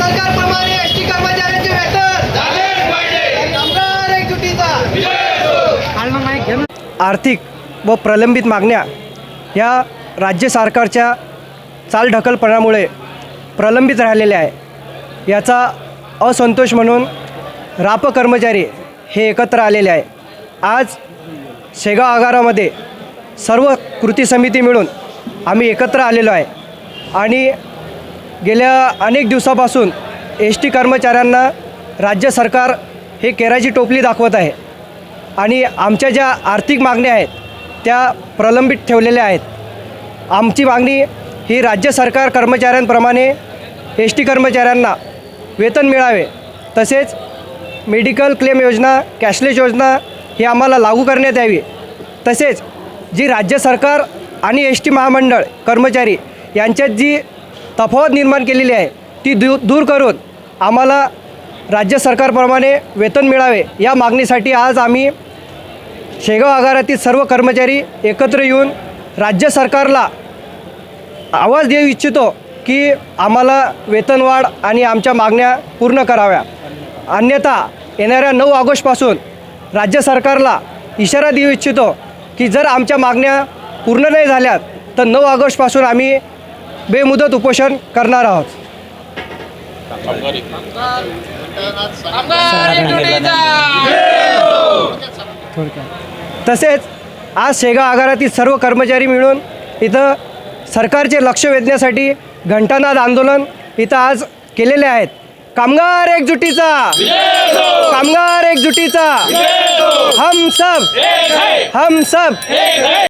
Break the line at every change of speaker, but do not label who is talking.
सरकारप्रमाणे S T कर्मचाऱ्यांचे वेतन. कामगार एकजुटीचा
आर्थिक व प्रलंबित मागण्या या राज्य सरकारच्या चालढकलपणामुळे प्रलंबित राहिलेल्या आहे. याचा असंतोष म्हणून राप कर्मचारी हे एकत्र आलेले आहे. आज शेगाव आगारामध्ये सर्व कृती समिती मिळून आम्ही एकत्र आलेलो आहे. आणि गेल्या अनेक दिवसापासून एस टी कर्मचाऱ्यांना राज्य सरकार हे केराची टोपली दाखवत आहे आणि आमच्या ज्या आर्थिक मागण्या आहेत त्या प्रलंबित ठेवलेल्या आहेत. आमची मागणी ही राज्य सरकार कर्मचाऱ्यांप्रमाणे एस टी कर्मचाऱ्यांना वेतन मिळावे तसेच मेडिकल क्लेम योजना कॅशलेस योजना ही आम्हाला लागू करण्यात यावी. तसेच जी राज्य सरकार आणि एस टी महामंडळ कर्मचारी यांच्यात जी तफावत निर्माण केलेली आहे ती दू दूर करून आम्हाला राज्य सरकारप्रमाणे वेतन मिळावे या मागणीसाठी आज आम्ही शेगाव आगारातील सर्व कर्मचारी एकत्र येऊन राज्य सरकारला आवाज देऊ इच्छितो की आम्हाला वेतनवाढ आणि आमच्या मागण्या पूर्ण कराव्या. अन्यथा येणाऱ्या नऊ ऑगस्टपासून राज्य सरकारला इशारा देऊ इच्छितो की जर आमच्या मागण्या पूर्ण नाही झाल्यात तर नऊ ऑगस्टपासून आम्ही बेमुदत उपोषण करणार आहोत. तसेच आज शेगाव आगारातील सर्व कर्मचारी मिळून इथं सरकारचे लक्ष वेधण्यासाठी घंटानाद आंदोलन इथं आज केलेले आहेत. कामगार एकजुटीचा! कामगार एकजुटीचा! हम सब! हम सब!